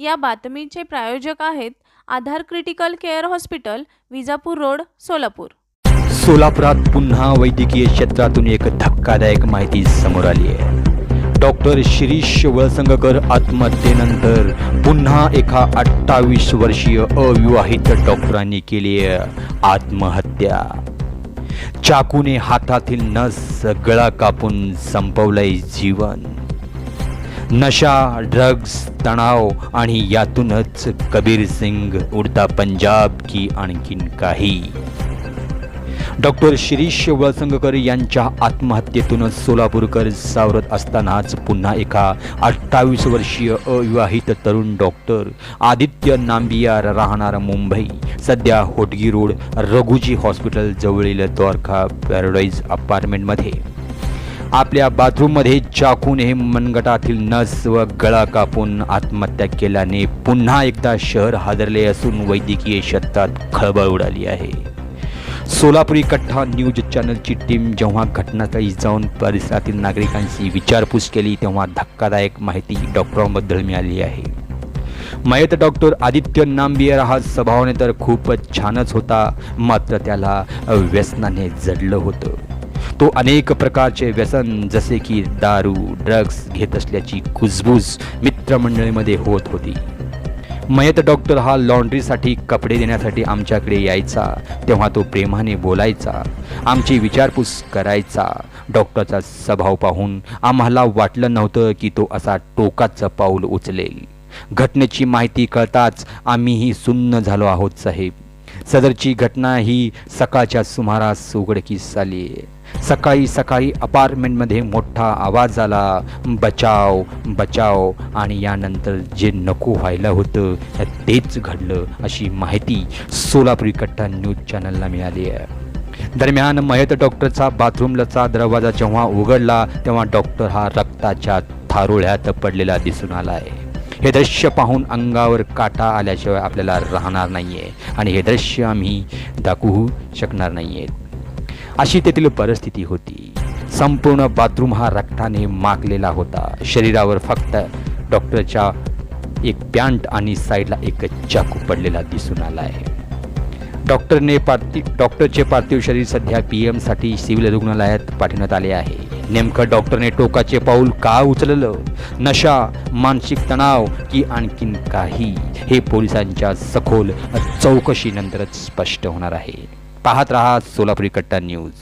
या बातमीचे प्रायोजक आहेत Aadhaar critical care hospital Vijapur road Solapur. सोलापुरात पुन्हा वैद्यकीय क्षेत्रातून एक धक्कादायक माहिती समोर आली आहे. डॉक्टर शिरीष वळसंगकर आत्महत्येनंतर पुन्हा एका अठ्ठावीस वर्षीय अविवाहित डॉक्टरांनी केली आहे आत्महत्या. चाकूने हातातील नस गळा कापून संपवलंय जीवन. नशा ड्रग्स तणाव आणि यातूनच कबीर सिंग उडता पंजाब की आणखीन काही. डॉक्टर शिरीष वळसंगकर यांच्या आत्महत्येतूनच सोलापूरकर सावरत असतानाच पुन्हा एका अठ्ठावीस वर्षीय अविवाहित तरुण डॉक्टर आदित्य नांबियार राहणार मुंबई. सध्या होटगी रोड रघुजी हॉस्पिटल जवळील द्वारका पॅराडाईज अपार्टमेंटमध्ये. आपल्या बाथरूममध्ये चाकूने मनगटातील नस व गळा कापून आत्महत्या केल्याने पुन्हा एकदा शहर हादरले असून वैद्यकीय क्षेत्रात खळबळ उडाली आहे. सोलापुरी कट्टा न्यूज चॅनलची टीम जेव्हा घटनास्थळी जाऊन परिसरातील नागरिकांची विचारपूस केली तेव्हा धक्कादायक माहिती डॉक्टरांबद्दल मिळाली आहे. मयत डॉक्टर आदित्य नांबियर हा स्वभावाने तर खूपच छानच होता मात्र त्याला व्यसनाने जडलं होतं. तो अनेक प्रकारचे व्यसन जसे की दारू ड्रग्स घेत असल्याची कुजबूज मित्रमंडळीमध्ये होत होती. मयत डॉक्टर हा लॉन्ड्रीसाठी कपडे देण्यासाठी आमच्याकडे यायचा तेव्हा तो प्रेमाने बोलायचा आमची विचारपूस करायचा. डॉक्टरचा स्वभाव पाहून आम्हाला वाटलं नव्हतं की तो असा टोकाचं पाऊल उचलेल. घटनेची माहिती कळताच आम्हीही सुन्न झालो आहोत साहेब. सदरची घटना ही सकाळच्या सुमारास उघडकीस आली. सकाळी सकाळी अपार्टमेंटमध्ये मोठा आवाज आला बचाव बचाव. आणि यानंतर जे नको व्हायला होतं तेच घडलं अशी माहिती सोलापुरी कट्टा न्यूज चॅनलला मिळाली आहे. दरम्यान मयत डॉक्टरचा बाथरूमचा दरवाजा जेव्हा उघडला तेव्हा डॉक्टर हा रक्ताच्या थारोळ्यात पडलेला दिसून आला आहे हे दृश्य पाहून अंगावर काटा आल्याशिवाय आपल्याला राहणार नाही आहे आणि हे दृश्य आम्ही दाखवू शकणार नाही आहेत अशी तेथील परिस्थिती होती. संपूर्ण बाथरूम हा रक्ताने माकलेला होता. शरीरावर फक्त डॉक्टरच्या एक पॅन्ट आणि साईडला एक चाकू पडलेला दिसून आला आहे डॉक्टरने पार्थिव डॉक्टरचे पार्थिव शरीर सध्या पी एमसाठी सिव्हिल रुग्णालयात पाठवण्यात आले आहे. नेमकं डॉक्टरने टोकाचे पाऊल का उचललं? नशा मानसिक तणाव की आणखीन काही? हे पोलिसांच्या सखोल चौकशीनंतरच स्पष्ट होणार आहे. पाहत रहा सोलापुरी कट्टा न्यूज.